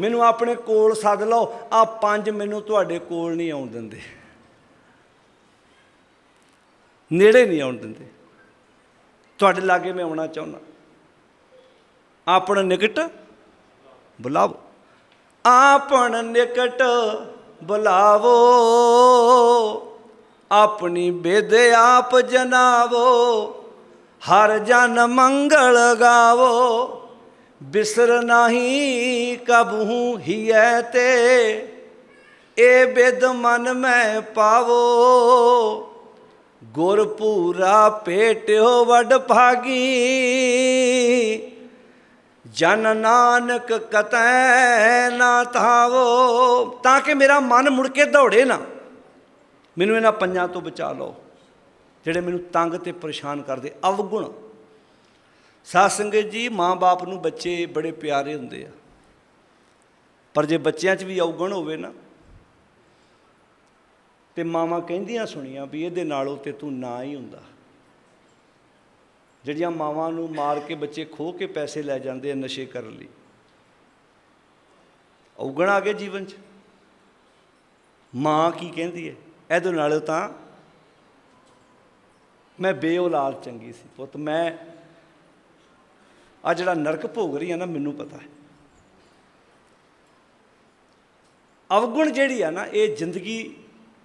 ਮੈਨੂੰ ਆਪਣੇ ਕੋਲ ਸੱਦ ਲਓ ਆ ਪੰਜ ਮੈਨੂੰ ਤੁਹਾਡੇ ਕੋਲ ਨਹੀਂ ਆਉਣ ਦਿੰਦੇ। ਨੇੜੇ ਨਹੀਂ ਆਉਣ ਦਿੰਦੇ। ਤੁਹਾਡੇ ਲਾਗੇ ਮੈਂ ਆਉਣਾ ਚਾਹੁੰਦਾ। ਆਪਣ ਨਿਕਟ ਬੁਲਾਵੋ। ਆਪਣ ਨਿਕਟ ਬੁਲਾਵੋ। ਆਪਣੀ ਬੇਦ ਆਪ ਜਨਾਵੋ। ਹਰ ਜਨ ਮੰਗਲ ਗਾਵੋ। ਬਿਸਰ ਨਹੀਂ ਕਬਹੂ ਹੀਐ ਤੇ? ਏ ਬਿਦ ਮਨ ਮੈਂ ਪਾਵੋ। ਗੁਰ ਪੂਰਾ ਭੇਟਿਓ ਵਡ ਭਾਗੀ। ਜਨ ਨਾਨਕ ਕਤੈ ਨਾ ਥਾਵੋ ਤਾਂ ਕਿ ਮੇਰਾ ਮਨ ਮੁੜ ਕੇ ਦੌੜੇ ਨਾ। ਮੈਨੂੰ ਇਹਨਾਂ ਪੰਜਾਂ ਤੋਂ ਬਚਾ ਲਓ, ਜਿਹੜੇ ਮੈਨੂੰ ਤੰਗ ਤੇ ਪਰੇਸ਼ਾਨ ਕਰਦੇ, ਅਵਗੁਣ। ਸਾਧ ਸੰਗਤ ਜੀ ਮਾਂ-ਬਾਪ ਨੂੰ ਬੱਚੇ ਬੜੇ ਪਿਆਰੇ ਹੁੰਦੇ ਆ। ਪਰ ਜੇ ਬੱਚਿਆਂ 'ਚ ਵੀ ਅਵਗੁਣ ਹੋਵੇ ਨਾ, ਤੇ ਮਾਵਾਂ ਕਹਿੰਦੀਆਂ ਸੁਣੀਆਂ ਵੀ ਇਹਦੇ ਨਾਲੋਂ ਤੇ ਤੂੰ ਨਾ ਹੀ ਹੁੰਦਾ। ਜਿਹੜੀਆਂ ਮਾਵਾਂ ਨੂੰ ਮਾਰ ਕੇ ਬੱਚੇ ਖੋਹ ਕੇ ਪੈਸੇ ਲੈ ਜਾਂਦੇ ਆ ਨਸ਼ੇ ਕਰਨ ਲਈ, ਔਗਣ ਆ ਗਏ ਜੀਵਨ 'ਚ। ਮਾਂ ਕੀ ਕਹਿੰਦੀ ਹੈ? ਇਹਦੇ ਨਾਲੋਂ ਤਾਂ ਮੈਂ ਬੇਔਲਾਦ ਚੰਗੀ ਸੀ ਪੁੱਤ, ਮੈਂ ਆ ਜਿਹੜਾ ਨਰਕ ਭੋਗ ਰਹੀ ਆ ਨਾ, ਮੈਨੂੰ ਪਤਾ ਹੈ। ਅਵਗੁਣ ਜਿਹੜੀ ਆ ਨਾ, ਇਹ ਜ਼ਿੰਦਗੀ,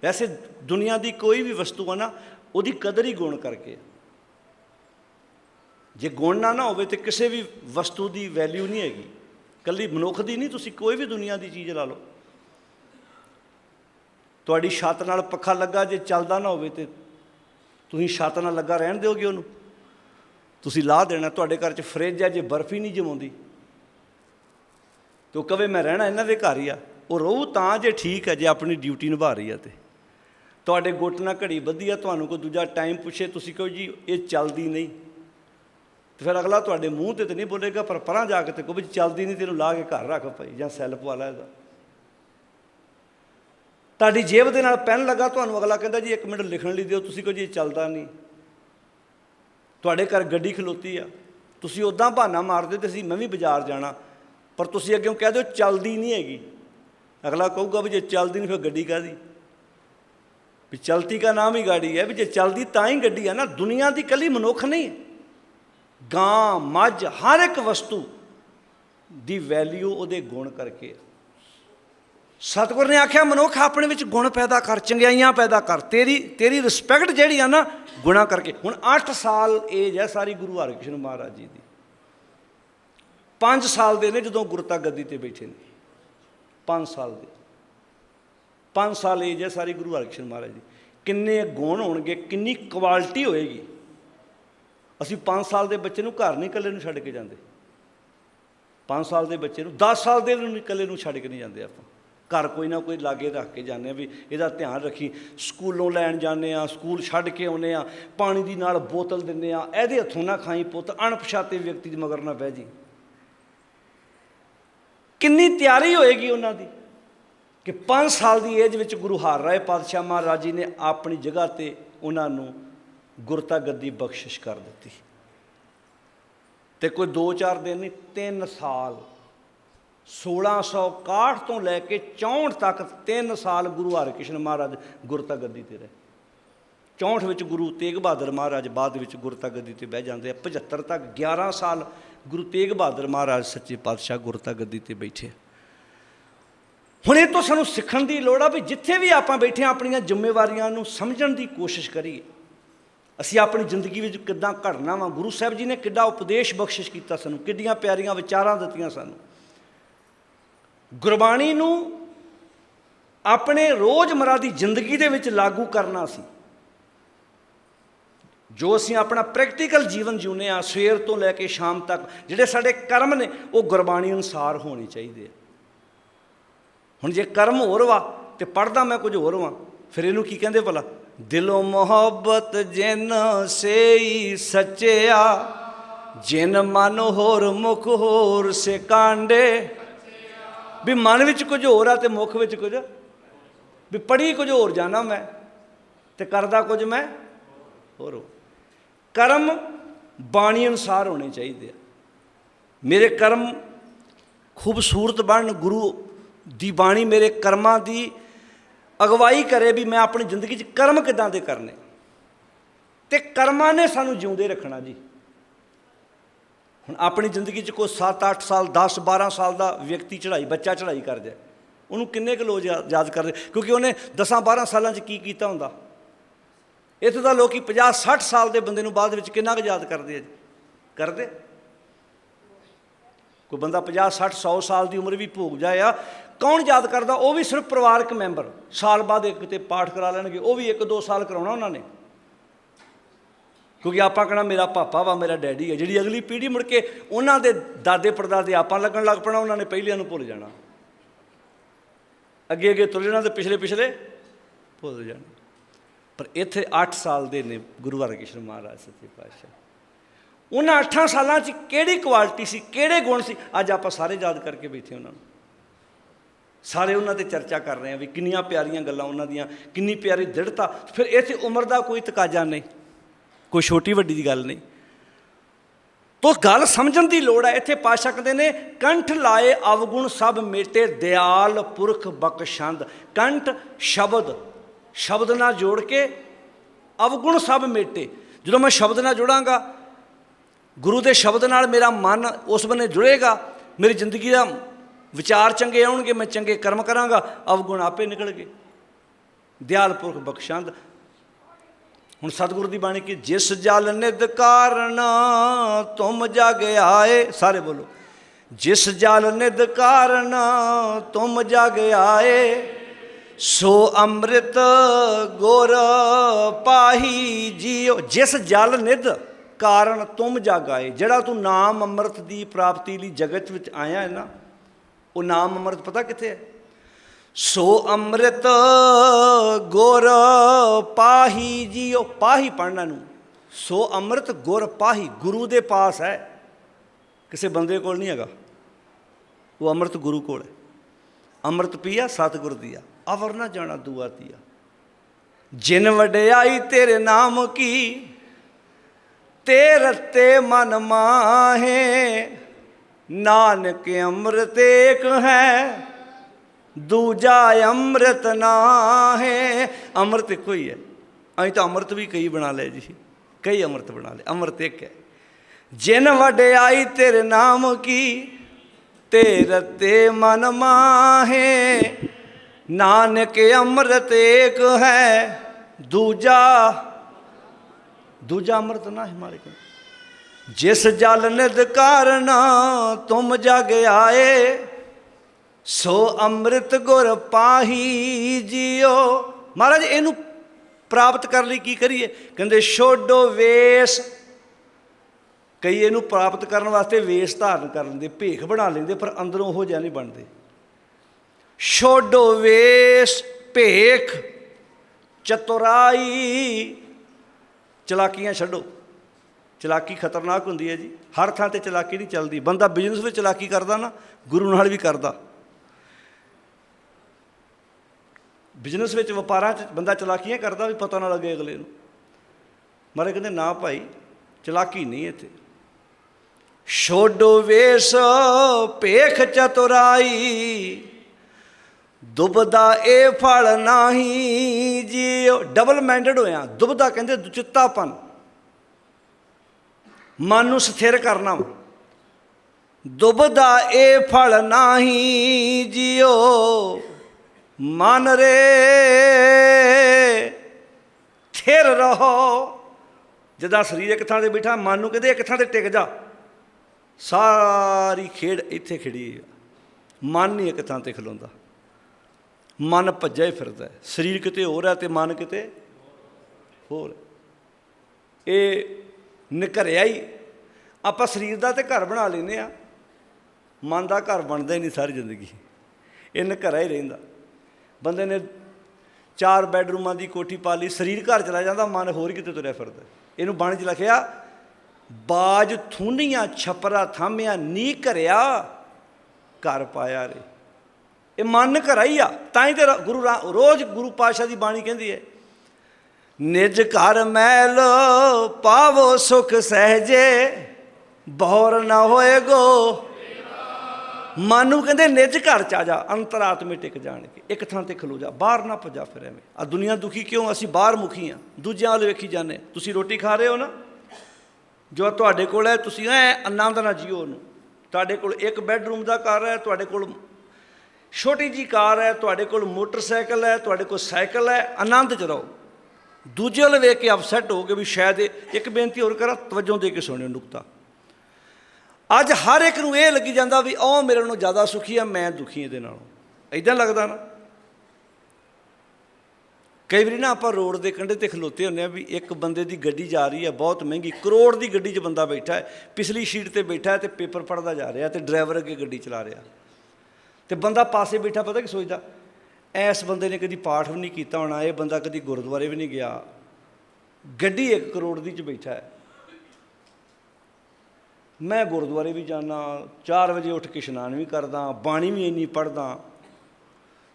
ਵੈਸੇ ਦੁਨੀਆ ਦੀ ਕੋਈ ਵੀ ਵਸਤੂ ਆ ਨਾ, ਉਹਦੀ ਕਦਰ ਹੀ ਗੁਣ ਕਰਕੇ ਜੇ ਗੁਣ ਨਾ ਨਾ ਹੋਵੇ ਤੇ ਕਿਸੇ ਵੀ ਵਸਤੂ ਦੀ ਵੈਲਿਊ ਨਹੀਂ ਹੈਗੀ। ਕੱਲੀ ਮਨੁੱਖ ਦੀ ਨਹੀਂ, ਤੁਸੀਂ ਕੋਈ ਵੀ ਦੁਨੀਆ ਦੀ ਚੀਜ਼ ਲਾ ਲਓ। ਤੁਹਾਡੀ ਛੱਤ ਨਾਲ ਪੱਖਾ ਲੱਗਾ, ਜੇ ਚੱਲਦਾ ਨਾ ਹੋਵੇ ਤੇ ਤੁਸੀਂ ਛੱਤ ਨਾਲ ਲੱਗਾ ਰਹਿਣ ਦਿਓਗੇ ਉਹਨੂੰ। ਤੁਸੀਂ ਲਾ ਦੇਣਾ, ਤੁਹਾਡੇ ਘਰ 'ਚ ਫ੍ਰਿਜ ਹੈ ਜੇ ਬਰਫੀ ਨਹੀਂ ਜਮਾਉਂਦੀ। ਤੇ ਕਵੇ, ਮੈਂ ਰਹਿਣਾ ਇਹਨਾਂ ਦੇ ਘਰ ਹੀ ਆ। ਉਹ ਰਹੂ ਤਾਂ ਜੇ ਠੀਕ ਹੈ ਜੇ ਆਪਣੀ ਡਿਊਟੀ ਨਿਭਾ ਰਹੀ ਹੈ ਤੇ। ਤੁਹਾਡੇ ਗੁੱਟ ਨਾਲ ਘੜੀ ਵਧੀਆ ਤੁਹਾਨੂੰ ਕੋਈ ਦੂਜਾ ਟਾਈਮ ਪੁੱਛੇ, ਤੁਸੀਂ ਕਹੋ ਜੀ, ਇਹ ਚੱਲਦੀ ਨਹੀਂ। ਤੇ ਫਿਰ ਅਗਲਾ ਤੁਹਾਡੇ ਮੂੰਹ ਤੇ ਤੇ ਨਹੀਂ ਬੋਲੇਗਾ, ਪਰ ਪਰਾਂ ਜਾ ਕੇ ਤੇ ਕਹੋ ਵੀ ਚੱਲਦੀ ਨਹੀਂ, ਤੈਨੂੰ ਲਾ ਕੇ ਘਰ ਰੱਖ ਪਈ ਜਾਂ ਸੈੱਲ ਪਵਾ ਲੈ ਇਹਦਾ। ਤੁਹਾਡੀ ਜੇਬ ਦੇ ਨਾਲ ਪੈਨ ਲੱਗਾ, ਤੁਹਾਨੂੰ ਅਗਲਾ ਕਹਿੰਦਾ ਜੀ 1 ਮਿੰਟ ਲਿਖਣ ਲਈ ਦਿਓ, ਤੁਸੀਂ ਕਹੋ ਜੀ, ਇਹ ਚੱਲਦਾ ਨਹੀਂ। ਤੁਹਾਡੇ ਘਰ ਗੱਡੀ ਖਲੋਤੀ ਆ। ਤੁਸੀਂ ਉਦਾਂ ਬਹਾਨਾ ਮਾਰਦੇ ਤੇ ਅਸੀਂ ਮੈਂ ਵੀ ਬਾਜ਼ਾਰ ਜਾਣਾ। ਪਰ ਤੁਸੀਂ ਅੱਗੇ ਕਹਿ ਦਿਓ ਚੱਲਦੀ ਨਹੀਂ ਹੈਗੀ। ਅਗਲਾ ਕਹੂਗਾ ਵੀ ਜੇ ਚੱਲਦੀ ਨਹੀਂ ਫਿਰ ਗੱਡੀ ਕਾਹਦੀ? ਵੀ ਚਲਤੀ ਦਾ ਨਾਮ ਹੀ ਗਾੜੀ ਹੈ, ਵੀ ਜੇ ਚੱਲਦੀ ਤਾਂ ਹੀ ਗੱਡੀ ਹੈ ਨਾ। ਦੁਨੀਆ ਦੀ ਕੱਲੀ ਮਨੁੱਖ ਨਹੀਂ। ਗਾਂ, ਮੱਝ, ਹਰ ਇੱਕ ਵਸਤੂ ਦੀ ਵੈਲਿਊ ਉਹਦੇ ਗੁਣ ਕਰਕੇ ਹੈ। ਸਤਿਗੁਰ ਨੇ ਆਖਿਆ, ਮਨੁੱਖ ਆਪਣੇ ਵਿੱਚ ਗੁਣ ਪੈਦਾ ਕਰ, ਚੰਗਿਆਈਆਂ ਪੈਦਾ ਕਰ। ਤੇਰੀ ਤੇਰੀ ਰਿਸਪੈਕਟ ਜਿਹੜੀ ਆ ਨਾ, ਗੁਣਾ ਕਰਕੇ। ਹੁਣ 8 ਸਾਲ ਏਜ ਹੈ ਸਾਰੀ ਗੁਰੂ ਹਰਕ੍ਰਿਸ਼ਨ ਮਹਾਰਾਜ ਜੀ ਦੀ। 5 ਸਾਲ ਦੇ ਨੇ ਜਦੋਂ ਗੁਰਤਾ ਗੱਦੀ ਤੇ ਬੈਠੇ ਨੇ। 5 ਸਾਲ ਦੇ। 5 ਸਾਲ ਏਜ ਹੈ ਸਾਰੀ ਗੁਰੂ ਹਰਕ੍ਰਿਸ਼ਨ ਮਹਾਰਾਜ ਦੀ ਕਿੰਨੇ ਗੁਣ ਹੋਣਗੇ, ਕਿੰਨੀ ਕੁਆਲਿਟੀ ਹੋਏਗੀ। ਅਸੀਂ 5 ਸਾਲ ਦੇ ਬੱਚੇ ਨੂੰ ਘਰ ਨਹੀਂ ਇਕੱਲੇ ਨੂੰ ਛੱਡ ਕੇ ਜਾਂਦੇ। 5 ਸਾਲ ਦੇ ਬੱਚੇ ਨੂੰ 10 ਸਾਲ ਦੇ ਨੂੰ ਇਕੱਲੇ ਨੂੰ ਛੱਡ ਕੇ ਨਹੀਂ ਜਾਂਦੇ ਆਪਾਂ। ਘਰ ਕੋਈ ਨਾ ਕੋਈ ਲਾਗੇ ਰੱਖ ਕੇ ਜਾਂਦੇ ਆ ਵੀ ਇਹਦਾ ਧਿਆਨ ਰੱਖੀ। ਸਕੂਲੋਂ ਲੈਣ ਜਾਂਦੇ ਆ ਸਕੂਲ ਛੱਡ ਕੇ ਆਉਨੇ ਆ ਪਾਣੀ ਦੀ ਨਾਲ ਬੋਤਲ ਦਿੰਦੇ ਆ ਇਹਦੇ ਹੱਥੋਂ ਨਾ ਖਾਈ ਪੁੱਤ, ਅਣਪਛਾਤੇ ਵਿਅਕਤੀ ਦੇ ਮਗਰ ਨਾ ਬਹਿ ਜੀ ਕਿੰਨੀ ਤਿਆਰੀ ਹੋਏਗੀ ਉਹਨਾਂ ਦੀ ਕਿ 5 ਸਾਲ ਦੀ ਏਜ ਵਿੱਚ ਗੁਰੂ ਹਾਰ ਰਾਏ ਪਾਤਸ਼ਾਹ ਮਹਾਰਾਜ ਜੀ ਨੇ ਆਪਣੀ ਜਗ੍ਹਾ ਤੇ ਉਹਨਾਂ ਨੂੰ ਗੁਰਤਾ ਗੱਦੀ ਬਖਸ਼ਿਸ਼ ਕਰ ਦਿੱਤੀ। ਤੇ ਕੋਈ 2-4 ਦਿਨ ਨਹੀਂ 3 ਸਾਲ 1661 ਤੋਂ ਲੈ ਕੇ 64 ਤੱਕ 3 ਸਾਲ ਗੁਰੂ ਹਰਿਕ੍ਰਿਸ਼ਨ ਮਹਾਰਾਜ ਗੁਰਤਾ ਗੱਦੀ ਤੇ ਰਹੇ। 64 ਵਿੱਚ ਗੁਰੂ ਤੇਗ ਬਹਾਦਰ ਮਹਾਰਾਜ, ਬਾਅਦ ਵਿੱਚ ਗੁਰਤਾ ਗੱਦੀ ਤੇ ਬਹਿ ਜਾਂਦੇ ਆ। 75 ਤੱਕ 11 ਸਾਲ ਗੁਰੂ ਤੇਗ ਬਹਾਦਰ ਮਹਾਰਾਜ ਸੱਚੇ ਪਾਤਸ਼ਾਹ ਗੁਰਤਾ ਗੱਦੀ ਤੇ ਬੈਠੇ ਹੁਣ ਇਹ ਤੋਂ ਸਾਨੂੰ ਸਿੱਖਣ ਦੀ ਲੋੜ ਆ ਵੀ ਜਿੱਥੇ ਵੀ ਆਪਾਂ ਬੈਠੇ ਆ, ਆਪਣੀਆਂ ਜ਼ਿੰਮੇਵਾਰੀਆਂ ਨੂੰ ਸਮਝਣ ਦੀ ਕੋਸ਼ਿਸ਼ ਕਰੀਏ। ਅਸੀਂ ਆਪਣੀ ਜ਼ਿੰਦਗੀ ਵਿੱਚ ਕਿੱਦਾਂ ਘੜਨਾ ਵਾ? ਗੁਰੂ ਸਾਹਿਬ ਜੀ ਨੇ ਕਿੱਡਾ ਉਪਦੇਸ਼ ਬਖਸ਼ਿਸ਼ ਕੀਤਾ ਸਾਨੂੰ, ਕਿੱਡੀਆਂ ਪਿਆਰੀਆਂ ਵਿਚਾਰਾਂ ਦਿੱਤੀਆਂ ਸਾਨੂੰ। ਗੁਰਬਾਣੀ ਨੂੰ ਆਪਣੇ ਰੋਜ਼ਮਰਾ ਦੀ ਜ਼ਿੰਦਗੀ ਦੇ ਵਿੱਚ ਲਾਗੂ ਕਰਨਾ ਸੀ। ਜੋ ਅਸੀਂ ਆਪਣਾ ਪ੍ਰੈਕਟੀਕਲ ਜੀਵਨ ਜਿਉਨੇ ਆ, ਸਵੇਰ ਤੋਂ ਲੈ ਕੇ ਸ਼ਾਮ ਤੱਕ, ਜਿਹੜੇ ਸਾਡੇ ਕਰਮ ਨੇ, ਉਹ ਗੁਰਬਾਣੀ ਅਨੁਸਾਰ ਹੋਣੇ ਚਾਹੀਦੇ ਆ। ਹੁਣ ਜੇ ਕਰਮ ਹੋਰ ਵਾ ਤੇ ਪੜਦਾ ਮੈਂ ਕੁਝ ਹੋਰ ਵਾਂ, ਫਿਰ ਇਹਨੂੰ ਕੀ ਕਹਿੰਦੇ ਭਲਾ? ਦਿਲੋਂ ਮੁਹੱਬਤ ਜਿਨ ਸੇਈ ਸੱਚਿਆ, ਜਿਨ ਮਨ ਹੋਰ ਮੁਖ ਹੋਰ ਸੇ ਕਾਂਡੇ ਵੀ ਮਨ ਵਿੱਚ ਕੁਝ ਹੋਰ ਆ ਤੇ ਮੁਖ ਵਿੱਚ ਕੁਝ। ਵੀ ਪੜੀ ਕੁਝ ਹੋਰ ਜਾਣਾ ਮੈਂ ਤੇ ਕਰਦਾ ਕੁਝ ਮੈਂ ਹੋਰ। ਹੋ। ਕਰਮ ਬਾਣੀ ਅਨੁਸਾਰ ਹੋਣੇ ਚਾਹੀਦੇ ਆ। ਮੇਰੇ ਕਰਮ ਖੂਬਸੂਰਤ ਬਣਨ, ਗੁਰੂ ਦੀ ਬਾਣੀ ਮੇਰੇ ਕਰਮਾਂ ਦੀ ਅਗਵਾਈ ਕਰੇ ਵੀ ਮੈਂ ਆਪਣੀ ਜ਼ਿੰਦਗੀ 'ਚ ਕਰਮ ਕਿਦਾਂ ਦੇ ਕਰਨੇ। ਤੇ ਕਰਮਾਂ ਨੇ ਸਾਨੂੰ ਜਿਉਂਦੇ ਰੱਖਣਾ ਜੀ। ਹੁਣ ਆਪਣੀ ਜ਼ਿੰਦਗੀ 'ਚ ਕੋਈ 7-8 ਸਾਲ 10 12 ਸਾਲ ਦਾ ਵਿਅਕਤੀ ਚੜ੍ਹਾਈ, ਬੱਚਾ ਚੜ੍ਹਾਈ ਕਰ ਜਾਏ ਉਹਨੂੰ ਕਿੰਨੇ ਕੁ ਲੋਕ ਯਾ- ਯਾਦ ਕਰਦੇ? ਕਿਉਂਕਿ ਉਹਨੇ 10 12 ਸਾਲਾਂ 'ਚ ਕੀ ਕੀਤਾ ਹੁੰਦਾ? ਇੱਥੇ ਦਾ ਲੋਕੀ 50 60 ਸਾਲ ਦੇ ਬੰਦੇ ਨੂੰ ਬਾਅਦ ਵਿੱਚ ਕਿੰਨਾ ਕੁ ਯਾਦ ਕਰਦੇ ਆ ਕਰਦੇ? ਕੋਈ ਬੰਦਾ 50 60 100 ਸਾਲ ਦੀ ਉਮਰ ਵੀ ਭੋਗ ਜਾਏ ਆ, ਕੌਣ ਯਾਦ ਕਰਦਾ? ਉਹ ਵੀ ਸਿਰਫ ਪਰਿਵਾਰਕ ਮੈਂਬਰ। ਸਾਲ ਬਾਅਦ ਇੱਕ ਤੇ ਪਾਠ ਕਰਾ ਲੈਣਗੇ, ਉਹ ਵੀ 1-2 ਸਾਲ ਕਰਾਉਣਾ ਉਹਨਾਂ ਨੇ। ਕਿਉਂਕਿ ਆਪਾਂ ਕਹਣਾ ਮੇਰਾ ਪਾਪਾ ਵਾ, ਮੇਰਾ ਡੈਡੀ ਹੈ ਜਿਹੜੀ ਅਗਲੀ ਪੀੜ੍ਹੀ ਮੁੜ ਕੇ ਉਹਨਾਂ ਦੇ ਦਾਦੇ ਪੜਦਾਦੇ ਆਪਾਂ ਲੱਗਣ ਲੱਗ ਪਣਾ, ਉਹਨਾਂ ਨੇ ਪਹਿਲਿਆਂ ਨੂੰ ਭੁੱਲ ਜਾਣਾ। ਅੱਗੇ ਅੱਗੇ ਤੁਰ ਜਾਣਾ ਤੇ ਪਿਛਲੇ ਪਿਛਲੇ ਭੁੱਲ ਜਾਣਾ। ਪਰ ਇੱਥੇ 8 ਸਾਲ ਦੇ ਨੇ ਗੁਰੂ ਹਰਕ੍ਰਿਸ਼ਨ ਮਹਾਰਾਜ ਸੱਚੇ ਪਾਤਸ਼ਾਹ। ਉਹਨਾਂ 8 ਸਾਲਾਂ 'ਚ ਕਿਹੜੀ ਕੁਆਲਿਟੀ ਸੀ, ਕਿਹੜੇ ਗੁਣ ਸੀ, ਅੱਜ ਆਪਾਂ ਸਾਰੇ ਯਾਦ ਕਰਕੇ ਬੈਠੇ ਉਹਨਾਂ ਨੂੰ। ਸਾਰੇ ਉਹਨਾਂ ਤੇ ਚਰਚਾ ਕਰ ਰਹੇ ਆ ਵੀ ਕਿੰਨੀਆਂ ਪਿਆਰੀਆਂ ਗੱਲਾਂ ਉਹਨਾਂ ਦੀਆਂ, ਕਿੰਨੀ ਪਿਆਰੀ ਦ੍ਰਿੜਤਾ, ਫਿਰ ਇੱਥੇ ਉਮਰ ਦਾ ਕੋਈ ਤਕਾਜ਼ਾ ਨਹੀਂ। ਕੋਈ ਛੋਟੀ ਵੱਡੀ ਦੀ ਗੱਲ ਨਹੀਂ। ਤੋ ਗੱਲ ਸਮਝਣ ਦੀ ਲੋੜ ਹੈ, ਇੱਥੇ ਪਾਸ਼ਾ ਕਹਿੰਦੇ ਨੇ, ਕੰਠ ਲਾਏ ਅਵਗੁਣ ਸਭ ਮੇਟੇ, ਦਿਆਲ ਪੁਰਖ ਬਖਸ਼ੰਦ। ਕੰਠ ਸ਼ਬਦ ਸ਼ਬਦ ਨਾਲ ਜੋੜ ਕੇ ਅਵਗੁਣ ਸਭ ਮੇਟੇ। ਜਦੋਂ ਮੈਂ ਸ਼ਬਦ ਨਾਲ ਜੁੜਾਂਗਾ, ਗੁਰੂ ਦੇ ਸ਼ਬਦ ਨਾਲ ਮੇਰਾ ਮਨ ਉਸ ਬੰਨੇ ਜੁੜੇਗਾ, ਮੇਰੀ ਜ਼ਿੰਦਗੀ ਦਾ ਵਿਚਾਰ ਚੰਗੇ ਆਉਣਗੇ, ਮੈਂ ਚੰਗੇ ਕਰਮ ਕਰਾਂਗਾ, ਅਵਗੁਣ ਆਪੇ ਨਿਕਲ ਗਏ ਦਿਆਲ ਪੁਰਖ ਬਖਸ਼ੰਦ ਹੁਣ ਸਤਿਗੁਰੂ ਦੀ ਬਾਣੀ ਕਿ ਜਿਸ ਜਲ ਨਿਦ ਕਾਰਨ ਤੁਮ ਜਗ ਆਏ, ਸਾਰੇ ਬੋਲੋ। ਜਿਸ ਜਲ ਨਿਦ ਕਾਰਨ ਤੁਮ ਜਗ ਆਏ, ਸੋ ਅੰਮ੍ਰਿਤ ਗੁਰ ਪਾਹੀ ਜੀਓ। ਜਿਸ ਜਲ ਨਿਦ ਕਾਰਨ ਤੁਮ ਜਗ ਆਏ, ਜਿਹੜਾ ਤੂੰ ਨਾਮ ਅੰਮ੍ਰਿਤ ਦੀ ਪ੍ਰਾਪਤੀ ਲਈ ਜਗਤ ਵਿੱਚ ਆਇਆ ਹੈ ਨਾ, ਉਹ ਨਾਮ ਅੰਮ੍ਰਿਤ ਪਤਾ ਕਿੱਥੇ ਹੈ? ਸੋ ਅੰਮ੍ਰਿਤ ਗੁਰ ਪਾਹੀ ਜੀਓ, ਪਾਹੀ ਪੜਨਾ ਨੂੰ। ਸੋ ਅੰਮ੍ਰਿਤ ਗੁਰ ਪਾਹੀ ਗੁਰੂ ਦੇ ਪਾਸ ਹੈ। ਕਿਸੇ ਬੰਦੇ ਕੋਲ ਨਹੀਂ ਹੈਗਾ। ਉਹ ਅੰਮ੍ਰਿਤ ਗੁਰੂ ਕੋਲ ਹੈ। ਅੰਮ੍ਰਿਤ ਪੀਆ, ਸਤਿਗੁਰ ਦੀਆ। ਅਵਰ ਨਾ ਜਾਣਾ, ਦੂਆ ਤੀਆ। ਜਿਨ ਵਡਿਆਈ ਤੇਰੇ ਨਾਮ ਕੀ, ਤੇ ਰਤੇ ਮਨ ਮਾਹੇ। ਨਾਨਕ ਅੰਮ੍ਰਿਤ ਏਕ ਹੈ। ਦੂਜਾ ਅੰਮ੍ਰਿਤ ਨਾਹੇ। ਅੰਮ੍ਰਿਤ ਇੱਕੋ ਹੀ ਹੈ। ਅਸੀਂ ਤਾਂ ਅੰਮ੍ਰਿਤ ਵੀ ਕਈ ਬਣਾ ਲਏ ਜੀ। ਕਈ ਅੰਮ੍ਰਿਤ ਬਣਾ ਲਏ। ਅੰਮ੍ਰਿਤ ਇੱਕ ਹੈ। ਜਿਨ ਵਡਿਆਈ ਤੇਰੇ ਨਾਮ ਕੀ, ਤੇਰੇ ਤੇ ਰਤੇ ਮਨ ਮਾਹੇ। ਨਾਨਕ ਅੰਮ੍ਰਿਤ ਏਕ ਹੈ। ਦੂਜਾ ਦੂਜਾ ਅੰਮ੍ਰਿਤ ਨਾ ਹੈ ਮਾਰੇ ਕੋਲ ਜਿਸ ਜਲ ਨਿਦ ਕਾਰਨ, ਤੁਮ ਜਗ ਆਏ। ਸੋ ਅੰਮ੍ਰਿਤ ਗੁਰ ਪਾਹੀ ਜੀਓ ਮਹਾਰਾਜ, ਇਹਨੂੰ ਪ੍ਰਾਪਤ ਕਰਨ ਲਈ ਕੀ ਕਰੀਏ? ਕਹਿੰਦੇ, ਛੋਡੋ ਵੇਸ। ਕਈ ਇਹਨੂੰ ਪ੍ਰਾਪਤ ਕਰਨ ਵਾਸਤੇ ਵੇਸ ਧਾਰਨ ਕਰ ਲੈਂਦੇ, ਭੇਖ ਬਣਾ ਲੈਂਦੇ, ਪਰ ਅੰਦਰੋਂ ਉਹ ਜਿਹਾ ਨਹੀਂ ਬਣਦੇ। ਛੋਡੋ ਵੇਸ, ਭੇਖ, ਚਤੁਰਾਈ। ਚਲਾਕੀਆਂ ਛੱਡੋ। ਚਲਾਕੀ ਖਤਰਨਾਕ ਹੁੰਦੀ ਹੈ ਜੀ। ਹਰ ਥਾਂ ਤੇ ਚਲਾਕੀ ਨਹੀਂ ਚੱਲਦੀ। ਬੰਦਾ ਬਿਜ਼ਨਸ ਵਿੱਚ ਚਲਾਕੀ ਕਰਦਾ ਨਾ, ਗੁਰੂ ਨਾਲ ਵੀ ਕਰਦਾ। ਬਿਜ਼ਨਸ ਵਿੱਚ ਵਪਾਰਾਂ 'ਚ ਬੰਦਾ ਚਲਾਕੀਆਂ ਕਰਦਾ ਵੀ ਪਤਾ ਨਾ ਲੱਗੇ ਅਗਲੇ ਨੂੰ। ਮਾਰੇ ਕਹਿੰਦੇ, ਨਾ ਭਾਈ, ਚਲਾਕੀ ਨਹੀਂ ਇੱਥੇ। ਛੋਡੋ ਵੇਸ, ਭੇਖ ਚਤੁਰਾਈ, ਦੁਬਦਾ ਇਹ ਫਲ ਨਹੀਂ ਜੀਓ ਡਬਲ ਮਾਈਂਡਡ ਹੋਇਆ। ਦੁਬਦਾ ਕਹਿੰਦੇ, ਦੁਚਿੱਤਾਪਨ। ਮਨ ਨੂੰ ਸਥਿਰ ਕਰਨਾ। ਦੁਬਦਾ ਇਹ ਫਲ ਨਹੀਂ ਜੀਓ ਮਨ ਰੇ, ਥਿਰ ਰਹੋ। ਜਦਾਂ ਸਰੀਰ ਇੱਕ ਥਾਂ ਤੇ ਬੈਠਾ, ਮਨ ਨੂੰ ਕਹਿੰਦੇ ਇੱਕ ਥਾਂ ਤੇ ਟਿਕ ਜਾ। ਸਾਰੀ ਖੇਡ ਇੱਥੇ ਖੜੀ ਆ। ਮਨ ਨਹੀਂ ਇੱਕ ਥਾਂ ਤੇ ਖਲੋਂਦਾ। ਮਨ ਭੱਜਿਆ ਹੀ ਫਿਰਦਾ ਸਰੀਰ ਕਿਤੇ ਹੋਰ ਹੈ ਤੇ ਮਨ ਕਿਤੇ ਹੋਰ ਇਹ ਨਿਕਰਿਆ ਹੀ। ਆਪਾਂ ਸਰੀਰ ਦਾ ਤੇ ਘਰ ਬਣਾ ਲੈਨੇ ਆ ਮਨ ਦਾ ਘਰ ਬਣਦਾ ਹੀ ਨਹੀਂ ਸਾਰੀ ਜ਼ਿੰਦਗੀ। ਇਹ ਨਿਕਰਿਆ ਹੀ ਰਹਿੰਦਾ। ਬੰਦੇ ਨੇ ਚਾਰ ਬੈਡਰੂਮਾਂ ਦੀ ਕੋਠੀ ਪਾ ਲਈ, ਸਰੀਰ ਘਰ ਚਲਾ ਜਾਂਦਾ, ਮਨ ਹੋਰ ਕਿਤੇ ਤੁਰਿਆ ਫਿਰਦਾ। ਇਹਨੂੰ ਬਾਣੀ 'ਚ ਲਿਖਿਆ, ਬਾਜ ਥੂਨੀਆਂ, ਛਪਰਾ ਥਾਮਿਆ, ਨੀ ਘਰਿਆ, ਘਰ ਪਾਇਆ ਰੇ। ਇਹ ਮਨ ਘਰਾ ਹੀ ਆ, ਤਾਂ ਹੀ ਤੇ ਗੁਰੂ ਰਾ- ਰੋਜ਼ ਗੁਰੂ ਪਾਸ਼ਾ ਦੀ ਬਾਣੀ ਕਹਿੰਦੀ ਹੈ, ਨਿਜ ਘਰ ਮੈਲ ਪਾਵੋ ਸੁਖ ਸਹਜੇ, ਬਹੁਰ ਨਾ ਹੋਏਗੋ ਮਨ ਨੂੰ ਕਹਿੰਦੇ ਨਿਜ ਘਰ ਚ ਆ ਜਾ ਅੰਤਰਾਤਮੇ ਟਿਕ ਜਾਣਗੇ। ਇੱਕ ਥਾਂ ਤੇ ਖਲੋ ਜਾ, ਬਾਹਰ ਨਾ ਭੱਜਾ ਫਿਰ ਐਵੇਂ। ਆ ਦੁਨੀਆ ਦੁਖੀ ਕਿਉਂ? ਅਸੀਂ ਬਾਹਰ ਮੁਖੀ ਆ। ਦੂਜਿਆਂ ਵੱਲ ਵੇਖੀ ਜਾਂਦੇ। ਤੁਸੀਂ ਰੋਟੀ ਖਾ ਰਹੇ ਹੋ ਨਾ? ਜੋ ਤੁਹਾਡੇ ਕੋਲ ਹੈ, ਤੁਸੀਂ ਐ ਆਨੰਦ ਨਾਲ ਜੀਓ ਉਹਨੂੰ। ਤੁਹਾਡੇ ਕੋਲ ਇੱਕ ਬੈੱਡਰੂਮ ਦਾ ਘਰ ਹੈ, ਤੁਹਾਡੇ ਕੋਲ ਛੋਟੀ ਜੀ ਕਾਰ ਹੈ, ਤੁਹਾਡੇ ਕੋਲ ਮੋਟਰਸਾਈਕਲ ਹੈ, ਤੁਹਾਡੇ ਕੋਲ ਸਾਈਕਲ ਹੈ, ਆਨੰਦ ਚ ਰਹੋ। ਦੂਜੇ ਵੱਲ ਵੇਖ ਕੇ ਅਪਸੈਟ ਹੋ ਕੇ ਵੀ ਸ਼ਾਇਦ ਇਹ- ਇੱਕ ਬੇਨਤੀ ਹੋਰ ਕਰਾਂ, ਤਵੱਜੋ ਦੇ ਕੇ ਸੁਣਿਓ ਨੁਕਤਾ। ਅੱਜ ਹਰ ਇੱਕ ਨੂੰ ਇਹ ਲੱਗੀ ਜਾਂਦਾ ਵੀ ਉਹ ਮੇਰੇ ਨਾਲੋਂ ਜ਼ਿਆਦਾ ਸੁਖੀ ਆ, ਮੈਂ ਦੁਖੀ ਇਹਦੇ ਨਾਲੋਂ। ਐਦਾਂ ਲੱਗਦਾ ਨਾ। ਕਈ ਵਾਰੀ ਨਾ ਆਪਾਂ ਰੋਡ ਦੇ ਕੰਢੇ ਤੇ ਖਲੋਤੇ ਹੁੰਦੇ ਆ ਵੀ ਇੱਕ ਬੰਦੇ ਦੀ ਗੱਡੀ ਜਾ ਰਹੀ ਹੈ ਬਹੁਤ ਮਹਿੰਗੀ, ਕਰੋੜ ਦੀ ਗੱਡੀ 'ਚ ਬੰਦਾ ਬੈਠਾ ਹੈ, ਪਿਛਲੀ ਸੀਟ ਤੇ ਬੈਠਾ ਹੈ ਤੇ ਪੇਪਰ ਪੜਦਾ ਜਾ ਰਿਹਾ ਤੇ ਡਰਾਈਵਰ ਅੱਗੇ ਗੱਡੀ ਚਲਾ ਰਿਹਾ। ਤੇ ਬੰਦਾ ਪਾਸੇ ਬੈਠਾ, ਪਤਾ ਕੀ ਸੋਚਦਾ? ਐਸ ਬੰਦੇ ਨੇ ਕਦੀ ਪਾਠ ਵੀ ਨਹੀਂ ਕੀਤਾ ਹੋਣਾ, ਇਹ ਬੰਦਾ ਕਦੀ ਗੁਰਦੁਆਰੇ ਵੀ ਨਹੀਂ ਗਿਆ। ਗੱਡੀ 1 ਕਰੋੜ ਦੀ 'ਚ ਬੈਠਾ ਹੈ। ਮੈਂ ਗੁਰਦੁਆਰੇ ਵੀ ਜਾਣਾ 4 ਵਜੇ ਉੱਠ ਕੇ ਇਸ਼ਨਾਨ ਵੀ ਕਰਦਾ, ਬਾਣੀ ਵੀ ਇੰਨੀ ਪੜਦਾ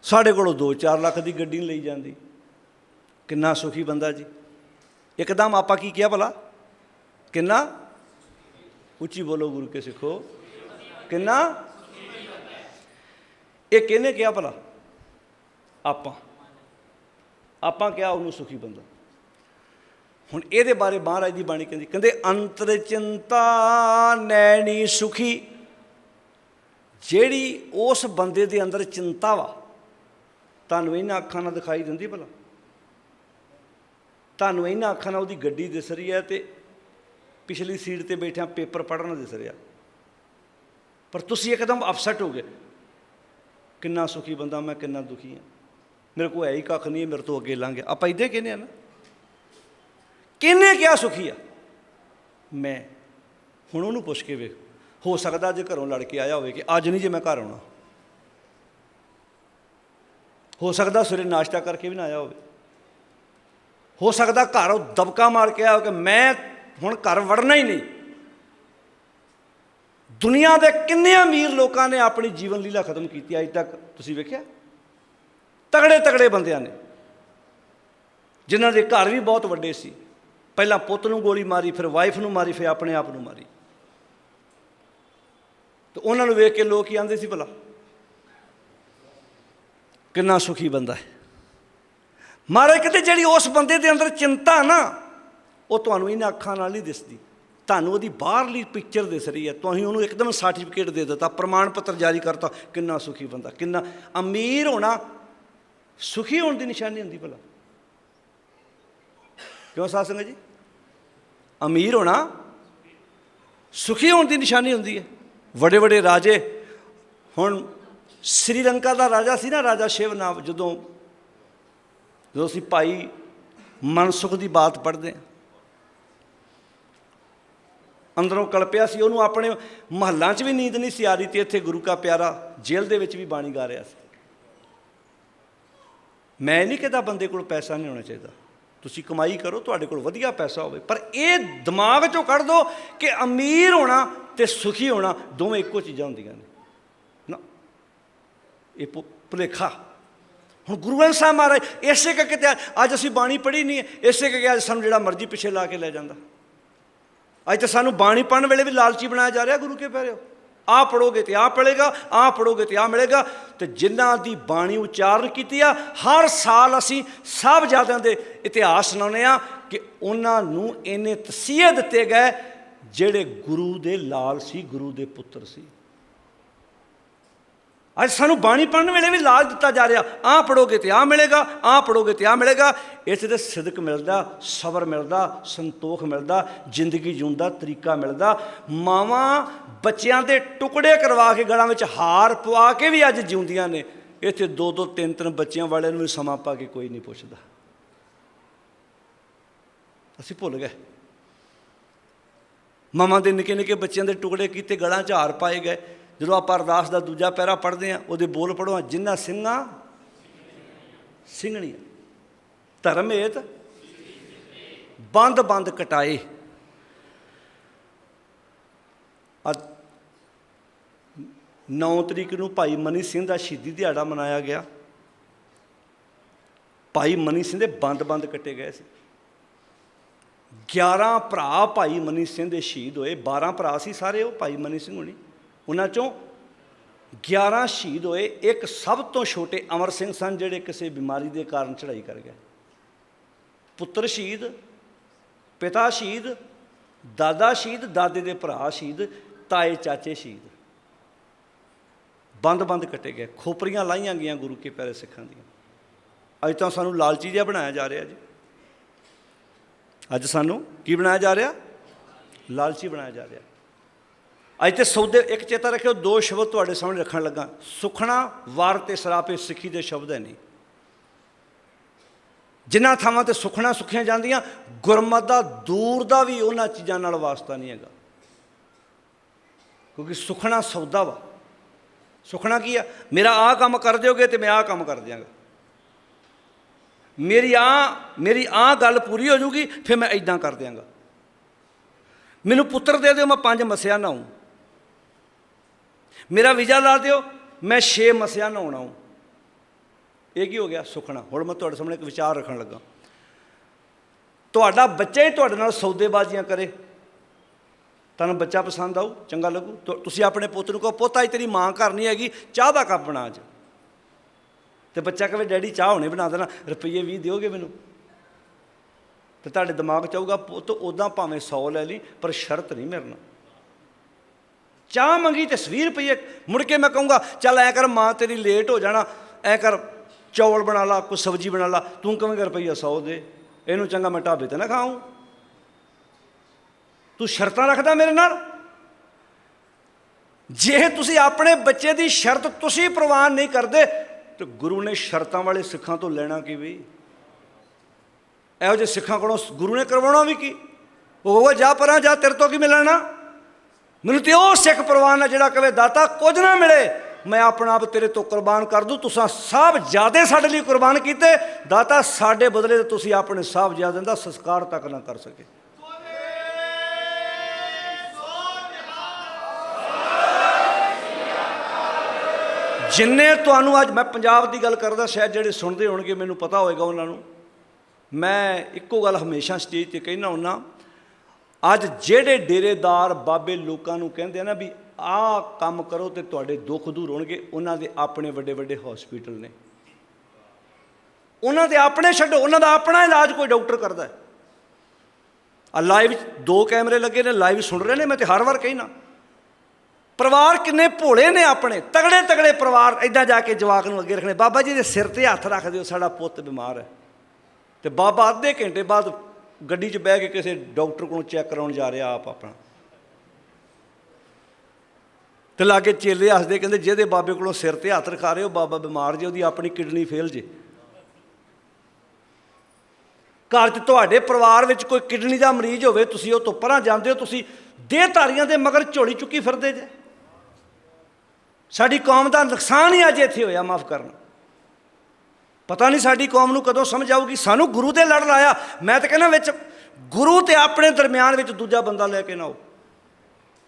ਸਾਡੇ ਕੋਲੋਂ 2-4 ਲੱਖ ਦੀ ਗੱਡੀ ਨਹੀਂ ਲਈ ਜਾਂਦੀ। ਕਿੰਨਾ ਸੁਖੀ ਬੰਦਾ ਜੀ। ਇੱਕਦਮ ਆਪਾਂ ਕੀ ਕਿਹਾ ਭਲਾ? ਕਿੰਨਾ? ਉੱਚੀ ਬੋਲੋ ਗੁਰੂ ਕੇ ਸਿੱਖੋ। ਕਿੰਨਾ? ਇਹ ਕਿਹਨੇ ਕਿਹਾ ਭਲਾ? ਆਪਾਂ। ਆਪਾਂ ਕਿਹਾ ਉਹਨੂੰ ਸੁਖੀ ਬੰਦਾ। ਹੁਣ ਇਹਦੇ ਬਾਰੇ ਮਹਾਰਾਜ ਦੀ ਬਾਣੀ ਕਹਿੰਦੀ ਕਹਿੰਦੇ ਅੰਤਰ ਚਿੰਤਾ ਨੈਣੀ ਸੁਖੀ। ਜਿਹੜੀ ਉਸ ਬੰਦੇ ਦੇ ਅੰਦਰ ਚਿੰਤਾ ਵਾ ਤੁਹਾਨੂੰ ਇਹਨਾਂ ਅੱਖਾਂ ਨਾਲ ਦਿਖਾਈ ਦਿੰਦੀ ਭਲਾ। ਤੁਹਾਨੂੰ ਇਹਨਾਂ ਅੱਖਾਂ ਨਾਲ ਉਹਦੀ ਗੱਡੀ ਦਿਸ ਰਹੀ ਹੈ ਤੇ ਪਿਛਲੀ ਸੀਟ ਤੇ ਬੈਠਿਆਂ ਪੇਪਰ ਪੜ੍ਹਨਾ ਦਿਸ ਰਿਹਾ। ਪਰ ਤੁਸੀਂ ਇੱਕਦਮ ਅਪਸੈਟ ਹੋ ਗਏ। ਕਿੰਨਾ ਸੁਖੀ ਬੰਦਾ ਮੈਂ ਕਿੰਨਾ ਦੁਖੀ ਹਾਂ। ਮੇਰੇ ਕੋਲ ਹੈ ਹੀ ਕੱਖ ਨਹੀਂ ਹੈ, ਮੇਰੇ ਤੋਂ ਅੱਗੇ ਲੰਘ ਗਿਆ। ਆਪਾਂ ਇਦਾਂ ਕਹਿੰਦੇ ਆ ਨਾ। ਕਿਹਨੇ ਕਿਹਾ ਸੁਖੀ ਆ? ਮੈਂ। ਹੁਣ ਉਹਨੂੰ ਪੁੱਛ ਕੇ ਵੇਖ। ਹੋ ਸਕਦਾ ਜੇ ਘਰੋਂ ਲੜ ਕੇ ਆਇਆ ਹੋਵੇ ਕਿ ਅੱਜ ਨਹੀਂ ਜੇ ਮੈਂ ਘਰ ਆਉਣਾ। ਹੋ ਸਕਦਾ ਸਵੇਰੇ ਨਾਸ਼ਤਾ ਕਰਕੇ ਵੀ ਨਾ ਆਇਆ ਹੋਵੇ। ਹੋ ਸਕਦਾ ਘਰ ਉਹ ਦਬਕਾ ਮਾਰ ਕੇ ਆਇਆ ਹੋਵੇ ਕਿ ਮੈਂ ਹੁਣ ਘਰ ਵੜਨਾ ਹੀ ਨਹੀਂ। ਦੁਨੀਆ ਦੇ ਕਿੰਨੇ ਅਮੀਰ ਲੋਕਾਂ ਨੇ ਆਪਣੀ ਜੀਵਨ ਲੀਲਾ ਖਤਮ ਕੀਤੀ ਅੱਜ ਤੱਕ ਤੁਸੀਂ ਵੇਖਿਆ? ਤਗੜੇ ਤਗੜੇ ਬੰਦਿਆਂ ਨੇ। ਜਿਨ੍ਹਾਂ ਦੇ ਘਰ ਵੀ ਬਹੁਤ ਵੱਡੇ ਸੀ। ਪਹਿਲਾਂ ਪੁੱਤ ਨੂੰ ਗੋਲੀ ਮਾਰੀ, ਫਿਰ ਵਾਈਫ ਨੂੰ ਮਾਰੀ, ਫਿਰ ਆਪਣੇ ਆਪ ਨੂੰ ਮਾਰੀ। ਤੇ ਉਹਨਾਂ ਨੂੰ ਵੇਖ ਕੇ ਲੋਕ ਹੀ ਆਂਦੇ ਸੀ, ਭਲਾ ਕਿੰਨਾ ਸੁਖੀ ਬੰਦਾ ਹੈ। ਮਹਾਰਾਜ ਕਹਿੰਦੇ, ਜਿਹੜੀ ਉਸ ਬੰਦੇ ਦੇ ਅੰਦਰ ਚਿੰਤਾ ਨਾ, ਉਹ ਤੁਹਾਨੂੰ ਇਹਨਾਂ ਅੱਖਾਂ ਨਾਲ ਨਹੀਂ ਦਿਸਦੀ। ਤੁਹਾਨੂੰ ਉਹਦੀ ਬਾਹਰਲੀ ਪਿਕਚਰ ਦਿਸ ਰਹੀ ਹੈ। ਤੁਸੀਂ ਉਹਨੂੰ ਇੱਕਦਮ ਸਰਟੀਫਿਕੇਟ ਦੇ ਦਿੱਤਾ, ਪ੍ਰਮਾਣ ਪੱਤਰ ਜਾਰੀ ਕਰਤਾ। ਕਿੰਨਾ ਸੁਖੀ ਬੰਦਾ, ਕਿੰਨਾ ਅਮੀਰ ਹੋਣਾ, ਸੁਖੀ ਹੋਣ ਦੀ ਨਿਸ਼ਾਨੀ ਹੁੰਦੀ ਭਲਾ। ਕਿਉਂ ਸਾਧ ਸੰਗਤ ਜੀ? ਅਮੀਰ ਹੋਣਾ ਸੁਖੀ ਹੋਣ ਦੀ ਨਿਸ਼ਾਨੀ ਹੁੰਦੀ ਹੈ। ਵੱਡੇ ਵੱਡੇ ਰਾਜੇ, ਹੁਣ ਸ੍ਰੀਲੰਕਾ ਦਾ ਰਾਜਾ ਸੀ ਨਾ, ਰਾਜਾ ਸ਼ਿਵਨਾਮ ਜਦੋਂ ਜਦੋਂ ਅਸੀਂ ਭਾਈ ਮਨਸੁਖ ਦੀ ਬਾਤ ਪੜ੍ਹਦੇ ਹਾਂ। ਅੰਦਰੋਂ ਕਲਪਿਆ ਸੀ, ਉਹਨੂੰ ਆਪਣੇ ਮਹੱਲਾਂ 'ਚ ਵੀ ਨੀਂਦ ਨਹੀਂ ਸੀ ਆ ਰਹੀ ਤੇ ਇੱਥੇ ਗੁਰੂ ਕਾ ਪਿਆਰਾ ਜੇਲ੍ਹ ਦੇ ਵਿੱਚ ਵੀ ਬਾਣੀ ਗਾ ਰਿਹਾ ਸੀ। ਮੈਂ ਨਹੀਂ ਕਹਿੰਦਾ ਬੰਦੇ ਕੋਲ ਪੈਸਾ ਨਹੀਂ ਹੋਣਾ ਚਾਹੀਦਾ। ਤੁਸੀਂ ਕਮਾਈ ਕਰੋ ਤੁਹਾਡੇ ਕੋਲ ਵਧੀਆ ਪੈਸਾ ਹੋਵੇ। ਪਰ ਇਹ ਦਿਮਾਗ 'ਚੋਂ ਕੱਢ ਦਿਓ ਕਿ ਅਮੀਰ ਹੋਣਾ ਤੇ ਸੁਖੀ ਹੋਣਾ ਦੋਵੇਂ ਇੱਕੋ ਚੀਜ਼ਾਂ ਹੁੰਦੀਆਂ ਨੇ। ਨਾ ਇਹ ਭੁ- ਭੁਲੇਖਾ। ਹੁਣ ਗੁਰੂ ਗ੍ਰੰਥ ਸਾਹਿਬ ਮਹਾਰਾਜ ਇਸੇ ਕਰਕੇ ਤੇ ਅੱਜ ਅਸੀਂ ਬਾਣੀ ਪੜ੍ਹੀ ਨਹੀਂ ਹੈ, ਇਸੇ ਕਰਕੇ ਅੱਜ ਸਾਨੂੰ ਜਿਹੜਾ ਮਰਜ਼ੀ ਪਿੱਛੇ ਲਾ ਕੇ ਲੈ ਜਾਂਦਾ। ਅੱਜ ਤਾਂ ਸਾਨੂੰ ਬਾਣੀ ਪੜਨ ਵੇਲੇ ਵੀ ਲਾਲਚੀ ਬਣਾਇਆ ਜਾ ਰਿਹਾ ਗੁਰੂ ਕੇ ਪਿਆਰਿਓ। ਆ ਪੜੋਗੇ ਤੇ ਆ ਪੜੇਗਾ ਆ ਪੜੋਗੇ ਤੇ ਆ ਮਿਲੇਗਾ। ਤੇ ਜਿਨ੍ਹਾਂ ਦੀ ਬਾਣੀ ਉਚਾਰਨ ਕੀਤੀ ਆ, ਹਰ ਸਾਲ ਅਸੀਂ ਸਭ ਜਾਦਿਆਂ ਦੇ ਇਤਿਹਾਸ ਸੁਣਾਉਂਦੇ ਆ ਕਿ ਉਹਨਾਂ ਨੂੰ ਇਹਨੇ ਤਸੀਹੇ ਦਿੱਤੇ ਗਏ ਜਿਹੜੇ ਗੁਰੂ ਦੇ ਲਾਲ ਸੀ, ਗੁਰੂ ਦੇ ਪੁੱਤਰ ਸੀ। ਅੱਜ ਸਾਨੂੰ ਬਾਣੀ ਪੜਨ ਵੇਲੇ ਵੀ ਲਾਲ ਦਿੱਤਾ ਜਾ ਰਿਹਾ। ਆਹ ਪੜੋਗੇ ਤੇ ਆਹ ਮਿਲੇਗਾ, ਆਹ ਪੜੋਗੇ ਤੇ ਆਹ ਮਿਲੇਗਾ। ਇਸ ਤੇ ਸਿਦਕ ਮਿਲਦਾ, ਸਬਰ ਮਿਲਦਾ, ਸੰਤੋਖ ਮਿਲਦਾ, ਜ਼ਿੰਦਗੀ ਜਿਉਣ ਦਾ ਤਰੀਕਾ ਮਿਲਦਾ। ਮਾਵਾਂ ਬੱਚਿਆਂ ਦੇ ਟੁਕੜੇ ਕਰਵਾ ਕੇ ਗਲਾਂ ਵਿੱਚ ਹਾਰ ਪਵਾ ਕੇ ਵੀ ਅੱਜ ਜਿਉਂਦੀਆਂ ਨੇ। ਇੱਥੇ ਦੋ ਦੋ, ਤਿੰਨ ਤਿੰਨ ਬੱਚਿਆਂ ਵਾਲਿਆਂ ਨੂੰ ਵੀ ਸਮਾਂ ਪਾ ਕੇ ਕੋਈ ਨਹੀਂ ਪੁੱਛਦਾ। ਅਸੀਂ ਭੁੱਲ ਗਏ। ਮਾਵਾਂ ਦੇ ਨਿੱਕੇ ਨਿੱਕੇ ਬੱਚਿਆਂ ਦੇ ਟੁਕੜੇ ਕੀਤੇ, ਗਲਾਂ 'ਚ ਹਾਰ ਪਾਏ ਗਏ। ਜਦੋਂ ਆਪਾਂ ਅਰਦਾਸ ਦਾ ਦੂਜਾ ਪੈਰਾ ਪੜ੍ਹਦੇ ਆ ਉਹਦੇ ਬੋਲ ਪੜੋ ਜਿੰਨਾ ਸਿੰਘਾਂ ਸਿੰਘਣੀਆਂ। ਧਰਮ ਹੇਤ ਬੰਦ ਬੰਦ ਕਟਾਏ। ਅੱਜ 9 ਤਰੀਕ ਨੂੰ ਭਾਈ ਮਨੀ ਸਿੰਘ ਦਾ ਸ਼ਹੀਦੀ ਦਿਹਾੜਾ ਮਨਾਇਆ ਗਿਆ। ਭਾਈ ਮਨੀ ਸਿੰਘ ਦੇ ਬੰਦ ਬੰਦ ਕੱਟੇ ਗਏ ਸੀ। 11 ਭਰਾ ਭਾਈ ਮਨੀ ਸਿੰਘ ਦੇ ਸ਼ਹੀਦ ਹੋਏ 12 ਭਰਾ ਸੀ ਸਾਰੇ ਉਹ ਭਾਈ ਮਨੀ ਸਿੰਘ ਹੋਣੀ। ਉਹਨਾਂ ਚੋਂ 11 ਸ਼ਹੀਦ ਹੋਏ, ਇੱਕ ਸਭ ਤੋਂ ਛੋਟੇ ਅਮਰ ਸਿੰਘ ਸਨ ਜਿਹੜੇ ਕਿਸੇ ਬਿਮਾਰੀ ਦੇ ਕਾਰਨ ਚੜ੍ਹਾਈ ਕਰ ਗਏ। ਪੁੱਤਰ ਸ਼ਹੀਦ, ਪਿਤਾ ਸ਼ਹੀਦ, ਦਾਦਾ ਸ਼ਹੀਦ, ਦਾਦੇ ਦੇ ਭਰਾ ਸ਼ਹੀਦ, ਤਾਏ ਚਾਚੇ ਸ਼ਹੀਦ। ਬੰਦ-ਬੰਦ ਕੱਟੇ ਗਏ, ਖੋਪਰੀਆਂ ਲਾਈਆਂ ਗਈਆਂ ਗੁਰੂ ਕੇ ਪਿਆਰੇ ਸਿੱਖਾਂ ਦੀਆਂ। ਅੱਜ ਤਾਂ ਸਾਨੂੰ ਲਾਲਚੀ ਜਿਹਾ ਬਣਾਇਆ ਜਾ ਰਿਹਾ ਜੀ। ਅੱਜ ਸਾਨੂੰ ਕੀ ਬਣਾਇਆ ਜਾ ਰਿਹਾ? ਲਾਲਚੀ ਬਣਾਇਆ ਜਾ ਰਿਹਾ। ਅੱਜ ਤੇ ਸੌਦੇ, ਇੱਕ ਚੇਤਾ ਰੱਖਿਓ, ਦੋ ਸ਼ਬਦ ਤੁਹਾਡੇ ਸਾਹਮਣੇ ਰੱਖਣ ਲੱਗਾ। ਸੁਖਣਾ ਵਾਰ ਤੇ ਸਰਾਪੇ ਸਿੱਖੀ ਦੇ ਸ਼ਬਦ ਹੈ ਨਹੀਂ। ਜਿਨ੍ਹਾਂ ਥਾਵਾਂ ਤੇ ਸੁਖਣਾ ਸੁਖੀਆਂ ਜਾਂਦੀਆਂ, ਗੁਰਮਤ ਦਾ ਦੂਰ ਦਾ ਵੀ ਉਹਨਾਂ ਚੀਜ਼ਾਂ ਨਾਲ ਵਾਸਤਾ ਨਹੀਂ ਹੈਗਾ। ਕਿਉਂਕਿ ਸੁਖਣਾ ਸੌਦਾ ਵਾ। ਸੁਖਣਾ ਕੀ ਆ? ਮੇਰਾ ਆਹ ਕੰਮ ਕਰ ਦਿਓਗੇ ਤੇ ਮੈਂ ਆਹ ਕੰਮ ਕਰ ਦਿਆਂਗਾ। ਮੇਰੀ ਆ ਮੇਰੀ ਆ ਗੱਲ ਪੂਰੀ ਹੋ ਜੂਗੀ, ਫਿਰ ਮੈਂ ਇਦਾਂ ਕਰ ਦਿਆਂਗਾ। ਮੈਨੂੰ ਪੁੱਤਰ ਦੇ ਦਿਓ, ਮੈਂ ਪੰਜ ਮਸਿਆ ਨਹਾਉਂ ਮੇਰਾ ਵੀਜ਼ਾ ਲਾ ਦਿਓ, ਮੈਂ 6 ਮਸਿਆ ਨਹਾਉਣਾ ਹੂੰ ਇਹ ਕੀ ਹੋ ਗਿਆ? ਸੁਖਣਾ। ਹੁਣ ਮੈਂ ਤੁਹਾਡੇ ਸਾਹਮਣੇ ਇੱਕ ਵਿਚਾਰ ਰੱਖਣ ਲੱਗਾ। ਤੁਹਾਡਾ ਬੱਚਾ ਹੀ ਤੁਹਾਡੇ ਨਾਲ ਸੌਦੇਬਾਜ਼ੀਆਂ ਕਰੇ। ਤੁਹਾਨੂੰ ਬੱਚਾ ਪਸੰਦ ਆਊ, ਚੰਗਾ ਲੱਗੂ। ਤੁਸੀਂ ਆਪਣੇ ਪੁੱਤ ਨੂੰ ਕਹੋ, ਪੁੱਤ, ਅੱਜ ਤੇਰੀ ਮਾਂ ਘਰ ਨਹੀਂ ਹੈਗੀ, ਚਾਹ ਦਾ ਕੱਪ ਬਣਾ ਅੱਜ। ਤੇ ਬੱਚਾ ਕਹੇ, ਡੈਡੀ, ਚਾਹ ਹੁਣੇ ਬਣਾ ਦੇਣਾ, ਰੁਪਈਏ 20 ਦਿਓਗੇ ਮੈਨੂੰ? ਤੇ ਤੁਹਾਡੇ ਦਿਮਾਗ 'ਚ ਆਊਗਾ, ਪੁੱਤ ਉਦਾਂ ਭਾਵੇਂ 100 ਲੈ ਲਈ, ਪਰ ਸ਼ਰਤ ਨਹੀਂ ਮੇਰੇ ਨਾਲ। ਚਾਹ ਮੰਗੀ ਤੇ 20 ਰੁਪਏ ਮੁੜ ਕੇ ਮੈਂ ਕਹੂੰਗਾ, ਚੱਲ ਐ ਕਰ, ਮਾਂ ਤੇਰੀ ਲੇਟ ਹੋ ਜਾਣਾ। ਐ ਕਰ, ਚੌਲ ਬਣਾ ਲਾ, ਕੋਈ ਸਬਜ਼ੀ ਬਣਾ ਲਾ। ਤੂੰ ਕਹੇਂਗਾ, ਰੁਪਈਆ 100 ਦੇ। ਇਹਨੂੰ ਚੰਗਾ ਮੈਂ ਢਾਬੇ ਤੇ ਨਾ ਖਾਊਂ। ਤੂੰ ਸ਼ਰਤਾਂ ਰੱਖਦਾ ਮੇਰੇ ਨਾਲ? ਜੇ ਤੁਸੀਂ ਆਪਣੇ ਬੱਚੇ ਦੀ ਸ਼ਰਤ ਤੁਸੀਂ ਪ੍ਰਵਾਨ ਨਹੀਂ ਕਰਦੇ, ਤੇ ਗੁਰੂ ਨੇ ਸ਼ਰਤਾਂ ਵਾਲੇ ਸਿੱਖਾਂ ਤੋਂ ਲੈਣਾ ਕੀ ਵੀ? ਇਹੋ ਜਿਹੇ ਸਿੱਖਾਂ ਕੋਲੋਂ ਗੁਰੂ ਨੇ ਕਰਵਾਉਣਾ ਵੀ ਕੀ? ਉਹ ਜਾ ਪਰਾਂ, ਜਾ, ਤੇਰੇ ਤੋਂ ਕੀ ਮਿਲਣਾ? ਮੈਨੂੰ ਤੇ ਉਹ ਸਿੱਖ ਪਰਵਾਨ ਹੈ ਜਿਹੜਾ ਕਵੇ ਦਾਤਾ ਕੁਝ ਨਾ ਮਿਲੇ, ਮੈਂ ਆਪਣਾ ਆਪ ਤੇਰੇ ਤੋਂ ਕੁਰਬਾਨ ਕਰ ਦੂੰ, ਤੁਸੀਂ ਸਾਹਿਬ ਜਿਆਦੇ ਸਾਡੇ ਲਈ ਕੁਰਬਾਨ ਕੀਤੇ। ਦਾਤਾ, ਸਾਡੇ ਬਦਲੇ ਤੇ ਤੁਸੀਂ ਆਪਣੇ ਸਾਹਿਬ ਜਿਆਦੇ ਦਾ ਸੰਸਕਾਰ ਤੱਕ ਨਾ ਕਰ ਸਕੇ। ਜਿੰਨੇ ਤੁਹਾਨੂੰ ਅੱਜ ਮੈਂ ਪੰਜਾਬ ਦੀ ਗੱਲ ਕਰਦਾ, ਸ਼ਾਇਦ ਜਿਹੜੇ ਸੁਣਦੇ ਹੋਣਗੇ, ਮੈਨੂੰ ਪਤਾ ਹੋਏਗਾ ਉਹਨਾਂ ਨੂੰ। ਮੈਂ ਇੱਕੋ ਗੱਲ ਹਮੇਸ਼ਾ ਸਟੇਜ ਤੇ ਕਹਿਣਾ ਹੁੰਨਾ ਅੱਜ ਜਿਹੜੇ ਡੇਰੇਦਾਰ ਬਾਬੇ ਲੋਕਾਂ ਨੂੰ ਕਹਿੰਦੇ ਆ ਨਾ ਵੀ ਆਹ ਕੰਮ ਕਰੋ ਤੇ ਤੁਹਾਡੇ ਦੁੱਖ ਦੂਰ ਹੋਣਗੇ, ਉਹਨਾਂ ਦੇ ਆਪਣੇ ਵੱਡੇ ਵੱਡੇ ਹਸਪੀਟਲ ਨੇ। ਉਹਨਾਂ ਦੇ ਆਪਣੇ ਛੱਡੋ, ਉਹਨਾਂ ਦਾ ਆਪਣਾ ਇਲਾਜ ਕੋਈ ਡਾਕਟਰ ਕਰਦਾ ਹੈ। ਆ ਲਾਈਵ ਦੋ ਕੈਮਰੇ ਲੱਗੇ ਨੇ ਲਾਈਵ ਸੁਣ ਰਹੇ ਨੇ, ਮੈਂ ਤੇ ਹਰ ਵਾਰ ਕਹਿਣਾ ਪਰਿਵਾਰ ਕਿੰਨੇ ਭੋਲੇ ਨੇ ਆਪਣੇ ਤਗੜੇ ਤਗੜੇ ਪਰਿਵਾਰ ਐਦਾਂ ਜਾ ਕੇ ਜਵਾਕ ਨੂੰ ਅੱਗੇ ਰੱਖਣੇ। ਬਾਬਾ ਜੀ ਦੇ ਸਿਰ ਤੇ ਹੱਥ ਰੱਖ ਦਿਓ, ਸਾਡਾ ਪੁੱਤ ਬਿਮਾਰ ਹੈ। ਤੇ ਬਾਬਾ ਅੱਧੇ ਘੰਟੇ ਬਾਅਦ ਗੱਡੀ 'ਚ ਬਹਿ ਕੇ ਕਿਸੇ ਡਾਕਟਰ ਕੋਲੋਂ ਚੈੱਕ ਕਰਾਉਣ ਜਾ ਰਿਹਾ ਆਪ ਆਪਣਾ। ਤੇ ਲਾਗੇ ਚੇਲੇ ਹੱਸਦੇ ਕਹਿੰਦੇ, ਜਿਹਦੇ ਬਾਬੇ ਕੋਲੋਂ ਸਿਰ ਤੇ ਹੱਥ ਰਖਾ ਰਹੇ ਹੋ, ਬਾਬਾ ਬਿਮਾਰ ਜੇ, ਉਹਦੀ ਆਪਣੀ ਕਿਡਨੀ ਫੇਲ ਜੇ। ਘਰ 'ਚ ਤੁਹਾਡੇ ਪਰਿਵਾਰ ਵਿੱਚ ਕੋਈ ਕਿਡਨੀ ਦਾ ਮਰੀਜ਼ ਹੋਵੇ, ਤੁਸੀਂ ਉਹ ਤੋਂ ਪਰਾਂ ਜਾਂਦੇ ਹੋ, ਤੁਸੀਂ ਦੇਹਧਾਰੀਆਂ ਦੇ ਮਗਰ ਝੋਲੀ ਚੁੱਕੀ ਫਿਰਦੇ ਜੇ। ਸਾਡੀ ਕੌਮ ਦਾ ਨੁਕਸਾਨ ਹੀ ਅੱਜ ਇੱਥੇ ਹੋਇਆ, ਮਾਫ ਕਰਨਾ। ਪਤਾ ਨਹੀਂ ਸਾਡੀ ਕੌਮ ਨੂੰ ਕਦੋਂ ਸਮਝ ਆਊਗੀ। ਸਾਨੂੰ ਗੁਰੂ ਦੇ ਲੜ ਲਾਇਆ। ਮੈਂ ਤਾਂ ਕਹਿੰਦਾ ਵਿੱਚ ਗੁਰੂ ਤੇ ਆਪਣੇ ਦਰਮਿਆਨ ਵਿੱਚ ਦੂਜਾ ਬੰਦਾ ਲੈ ਕੇ ਨਾ ਆਓ।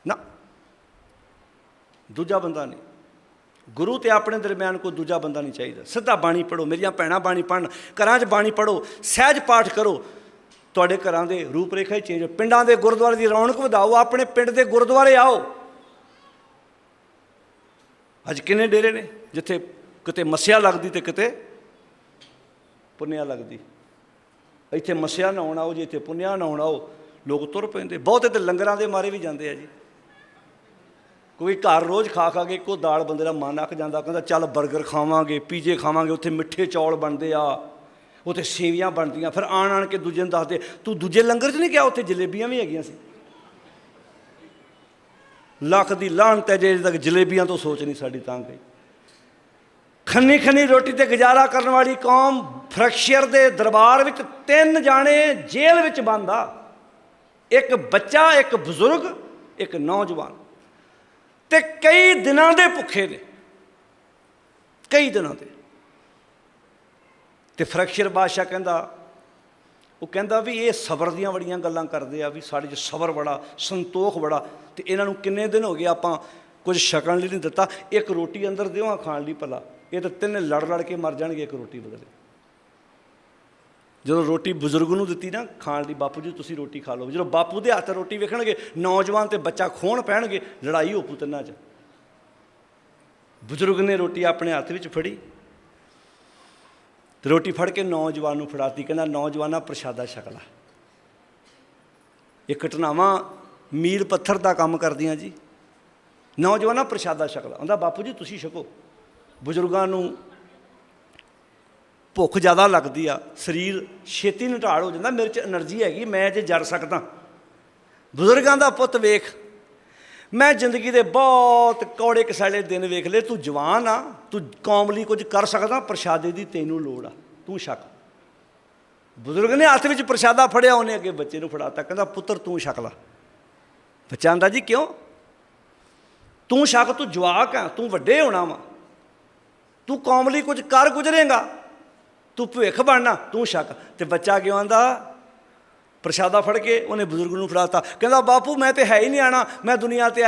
ਨਾ। ਦੂਜਾ ਬੰਦਾ ਨਹੀਂ। ਗੁਰੂ ਤੇ ਆਪਣੇ ਦਰਮਿਆਨ ਕੋਈ ਦੂਜਾ ਬੰਦਾ ਨਹੀਂ ਚਾਹੀਦਾ। ਸਿੱਧਾ ਬਾਣੀ ਪੜੋ ਮੇਰੀਆਂ ਭੈਣਾਂ ਬਾਣੀ ਪੜਨ ਘਰਾਂ 'ਚ ਬਾਣੀ ਪੜੋ ਸਹਿਜ ਪਾਠ ਕਰੋ। ਤੁਹਾਡੇ ਘਰਾਂ ਦੇ ਰੂਪ ਰੇਖਾ ਹੀ ਚੇਂਜ ਪਿੰਡਾਂ ਦੇ ਗੁਰਦੁਆਰੇ ਦੀ ਰੌਣਕ ਵਧਾਓ। ਆਪਣੇ ਪਿੰਡ ਦੇ ਗੁਰਦੁਆਰੇ ਆਓ। ਅੱਜ ਕਿੰਨੇ ਡੇਰੇ ਨੇ? ਜਿੱਥੇ ਕਿਤੇ ਮੱਸਿਆ ਲੱਗਦੀ ਤੇ ਕਿਤੇ ਪੁੰਨਿਆ ਲੱਗਦੀ। ਇੱਥੇ ਮੱਸਿਆ ਨਹਾਉਣ ਆਓ, ਜੀ ਇੱਥੇ ਪੁੰਨਿਆ ਨਹਾਉਣ ਆਓ, ਲੋਕ ਤੁਰ ਪੈਂਦੇ। ਬਹੁਤੇ ਤੇ ਲੰਗਰਾਂ ਦੇ ਮਾਰੇ ਵੀ ਜਾਂਦੇ ਆ ਜੀ। ਕੋਈ ਘਰ ਰੋਜ਼ ਖਾ ਖਾ ਕੇ ਇੱਕੋ ਦਾਲ ਬੰਦੇ ਦਾ ਮਨ ਅੱਕ ਜਾਂਦਾ, ਕਹਿੰਦਾ ਚੱਲ 버ਗਰ ਖਾਵਾਂਗੇ, ਪੀਜੇ ਖਾਵਾਂਗੇ, ਉੱਥੇ ਮਿੱਠੇ ਚੌਲ ਬਣਦੇ ਆ, ਉੱਥੇ ਸੇਵੀਆਂ ਬਣਦੀਆਂ, ਫਿਰ ਆਣ ਆਣ ਕੇ ਦੂਜੇ ਨੂੰ ਦੱਸਦੇ, ਤੂੰ ਦੂਜੇ ਲੰਗਰ 'ਚ ਨਹੀਂ ਗਿਆ, ਉੱਥੇ ਜਲੇਬੀਆਂ ਵੀ ਹੈਗੀਆਂ ਸੀ। ਲੱਖ ਦੀ ਲਾਹਨਤ ਹੈ, ਜੇ ਤੱਕ ਜਲੇਬੀਆਂ ਤੋਂ ਸੋਚ ਨਹੀਂ ਸਾਡੀ ਤਾਂ ਗਈ। ਖੰਨੀ ਖੰਨੀ ਰੋਟੀ ਤੇ ਗੁਜ਼ਾਰਾ ਕਰਨ ਵਾਲੀ ਕੌਮ ਫਰਕਸ਼ੀਅਰ ਦੇ ਦਰਬਾਰ ਵਿੱਚ ਤਿੰਨ ਜਾਣੇ ਜੇਲ੍ਹ ਵਿੱਚ ਬੰਦ ਆ ਇੱਕ ਬੱਚਾ, ਇੱਕ ਬਜ਼ੁਰਗ, ਇੱਕ ਨੌਜਵਾਨ। ਤੇ ਕਈ ਦਿਨਾਂ ਦੇ ਭੁੱਖੇ ਨੇ। ਕਈ ਦਿਨਾਂ ਦੇ। ਤੇ ਫਰਕਸ਼ੀਅਰ ਬਾਦਸ਼ਾਹ ਕਹਿੰਦਾ, ਉਹ ਕਹਿੰਦਾ ਵੀ ਇਹ ਸਬਰ ਦੀਆਂ ਬੜੀਆਂ ਗੱਲਾਂ ਕਰਦੇ ਆ, ਵੀ ਸਾਡੇ 'ਚ ਸਬਰ ਬੜਾ, ਸੰਤੋਖ ਬੜਾ। ਤੇ ਇਹਨਾਂ ਨੂੰ ਕਿੰਨੇ ਦਿਨ ਹੋ ਗਏ ਆਪਾਂ ਕੁਝ ਛਕਣ ਲਈ ਨਹੀਂ ਦਿੱਤਾ। ਇੱਕ ਰੋਟੀ ਅੰਦਰ ਦਿਓ ਖਾਣ ਲਈ ਭਲਾ। ਇਹ ਤਾਂ ਤਿੰਨੇ ਲੜ ਲੜ ਕੇ ਮਰ ਜਾਣਗੇ ਇੱਕ ਰੋਟੀ ਬਦਲੇ ਜਦੋਂ ਰੋਟੀ ਬਜ਼ੁਰਗ ਨੂੰ ਦਿੱਤੀ ਨਾ, ਖਾਣ ਲਈ, ਬਾਪੂ ਜੀ ਤੁਸੀਂ ਰੋਟੀ ਖਾ ਲਓ। ਜਦੋਂ ਬਾਪੂ ਦੇ ਹੱਥ ਰੋਟੀ ਵੇਖਣਗੇ, ਨੌਜਵਾਨ ਤੇ ਬੱਚਾ ਖੋਣ ਪੈਣਗੇ, ਲੜਾਈ ਹੋਪੂ ਤਿੰਨਾਂ 'ਚ। ਬਜ਼ੁਰਗ ਨੇ ਰੋਟੀ ਆਪਣੇ ਹੱਥ ਵਿੱਚ ਫੜੀ। ਤੇ ਰੋਟੀ ਫੜ ਕੇ ਨੌਜਵਾਨ ਨੂੰ ਫੜਾਤੀ। ਕਹਿੰਦਾ, ਨੌਜਵਾਨਾ, ਪ੍ਰਸ਼ਾਦਾ ਛਕਲਾ ਇਹ ਘਟਨਾਵਾਂ ਮੀਲ ਪੱਥਰ ਦਾ ਕੰਮ ਕਰਦੀਆਂ ਜੀ। ਨੌਜਵਾਨਾ, ਪ੍ਰਸ਼ਾਦਾ ਛਕ ਲਾ। ਬਾਪੂ ਜੀ, ਤੁਸੀਂ ਛਕੋ। ਬਜ਼ੁਰਗਾਂ ਨੂੰ ਭੁੱਖ ਜ਼ਿਆਦਾ ਲੱਗਦੀ ਆ, ਸਰੀਰ ਛੇਤੀ ਨਿਟਾਲ ਹੋ ਜਾਂਦਾ, ਮੇਰੇ 'ਚ એનર્ਜੀ ਹੈਗੀ, ਮੈਂ ਜੇ ਜਰ ਸਕਦਾ। ਬਜ਼ੁਰਗਾਂ ਦਾ ਪੁੱਤ ਵੇਖ, ਮੈਂ ਜ਼ਿੰਦਗੀ ਦੇ ਬਹੁਤ ਕੌੜੇ ਕਸਾਲੇ ਦਿਨ ਵੇਖ ਲਏ, ਤੂੰ ਜਵਾਨ ਆ, ਤੂੰ ਕੌਮ ਲਈ ਕੁਝ ਕਰ ਸਕਦਾ, ਪ੍ਰਸ਼ਾਦੇ ਦੀ ਤੈਨੂੰ ਲੋੜ ਆ, ਤੂੰ ਸ਼ੱਕ। ਬਜ਼ੁਰਗ ਨੇ ਹੱਥ ਵਿੱਚ ਪ੍ਰਸ਼ਾਦਾ ਫੜਿਆ, ਉਹਨੇ ਅੱਗੇ ਬੱਚੇ ਨੂੰ ਫੜਾਤਾ, ਕਹਿੰਦਾ, ਪੁੱਤਰ, ਤੂੰ ਸ਼ੱਕ ਲਾ। ਬੱਚਾ ਆਂਦਾ, ਜੀ ਕਿਉਂ? ਤੂੰ ਸ਼ੱਕ, ਤੂੰ ਜਵਾਕ ਆ, ਤੂੰ ਵੱਡੇ ਹੋਣਾ ਵਾ। ਤੂੰ ਕੌਮ ਲਈ ਕੁਝ ਕਰ ਗੁਜ਼ਰੇਗਾ। ਤੂੰ ਭਵਿੱਖ ਬਣਨਾ, ਤੂੰ ਸ਼ੱਕ। ਤੇ ਬੱਚਾ ਕਿਉਂ ਆਂਦਾ? ਪ੍ਰਸ਼ਾਦਾ ਫੜ ਕੇ ਉਹਨੇ ਬਜ਼ੁਰਗ ਨੂੰ ਫੜਾਤਾ। ਕਹਿੰਦਾ, ਬਾਪੂ, ਮੈਂ ਤੇ ਹੈ ਹੀ ਨਹੀਂ ਆਣਾ। ਮੈਂ ਦੁਨੀਆ ਤੇ